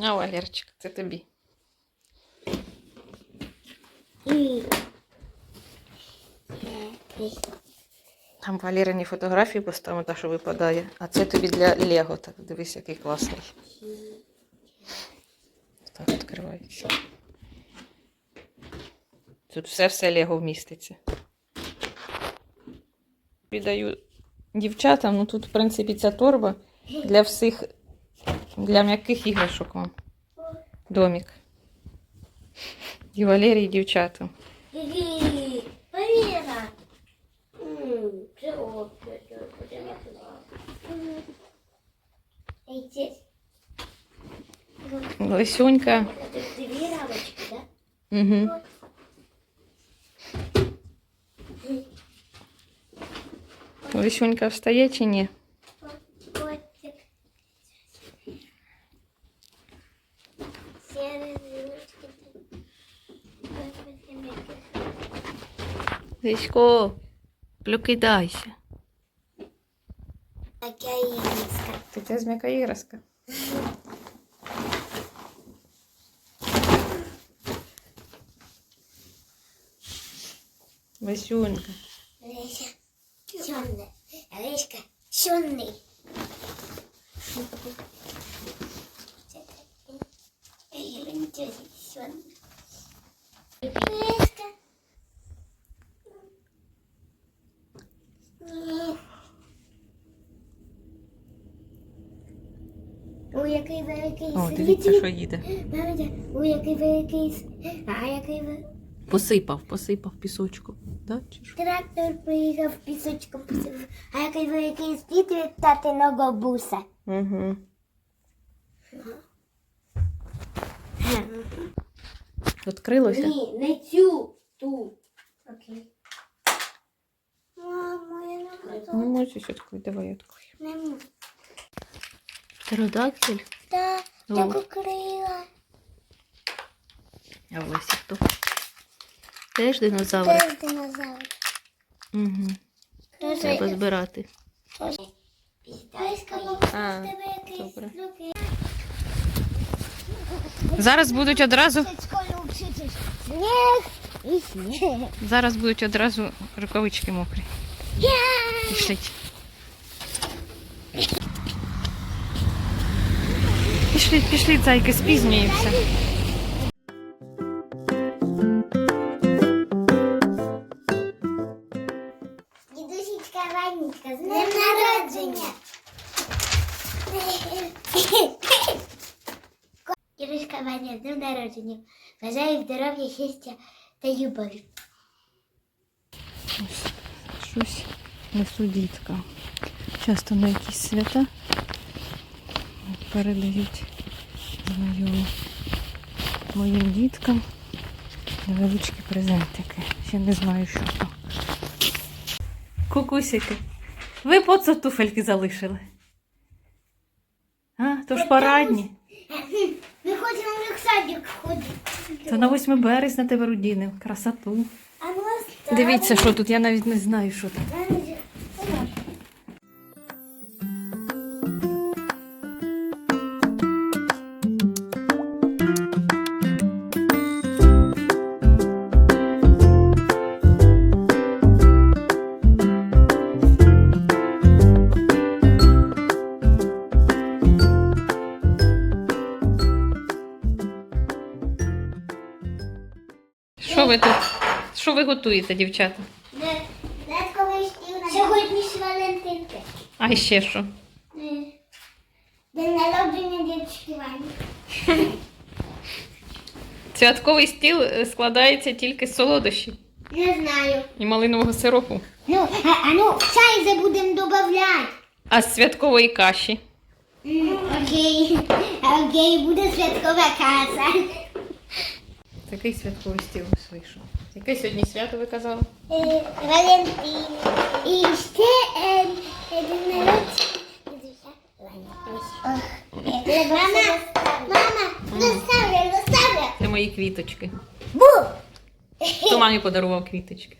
А, Валерчик, це тобі. Там Валерині фотографії поставимо, та що випадає. А це тобі для Лего. Так, дивись, який класний. Так, відкривається. Тут все-все Лего вміститься. Віддаю дівчатам, ну тут, в принципі, ця торба для всіх, для м'яких іграшок вам. Домик. І Валерії, і дівчатам. Гі, Валера. Це Лисюнька. Дві рамочки, да? Угу. Лисюнька встає чи ні? Лисько, прокидайся. Така іграшка. Ти це зм'яка іграшка. Васюнька. Леся, чорне. Леська, чорний. Ей, він тьосі, чорний. Леська. Ні. У який великий О, дивіться, що їде. У який великий с- а який ви- Посипав, посипав пісочку. Да? Чи що? трактор приїхав пісочком посипав. А який великий світ від татиного буса. Угу. Відкрилося? Ні, не цю, ту. Окей. Мамо, я не можу. можеш відкрити, давай відкрию. Не можу. Птеродактиль? Та, О. так укрила. А в лисі хто? Теж динозавр. Теж динозавр. Угу. Теж Треба збирати. А, тебе якийсь добре. Зараз будуть одразу, вчитись. Сніг і сніг. зараз будуть одразу рукавички мокрі. Пішліть. Пішліть, пішліть, зайки, спізнюємося. Дідусічка Ванечка, з днем народження. Дідуська Ваня, з днем народження. Бажаю здоров'я, щастя та любові. Щось несу діткам. Часто на якісь свята Передають знайомі моїм діткам невеличкі презентики. Ще не знаю, що там. Кукусики, ви по це туфельки залишили? А, то ж парадні. Ми хочемо в садик ходити. То на 8 березня тебе родини. Красоту. Дивіться, що тут, я навіть не знаю, що там. Що ви тут? Що ви готуєте, дівчата? Сьогодні ж Валентинки. А ще що? День народження дівчинки Вані. Святковий стіл е, складається тільки з солодощів Не знаю. і малинового сиропу, Ну, а, а ну, чай вже будемо додавати. а з святкової каші. Окей. Окей, буде святкова каса. Такий святковий стіл вийшов. Яке сьогодні свято ви казали? Е, Валентин. І ще день народження. Мама, мама, доставля, доставля. Це мої квіточки. Бу! Хто мамі подарував квіточки?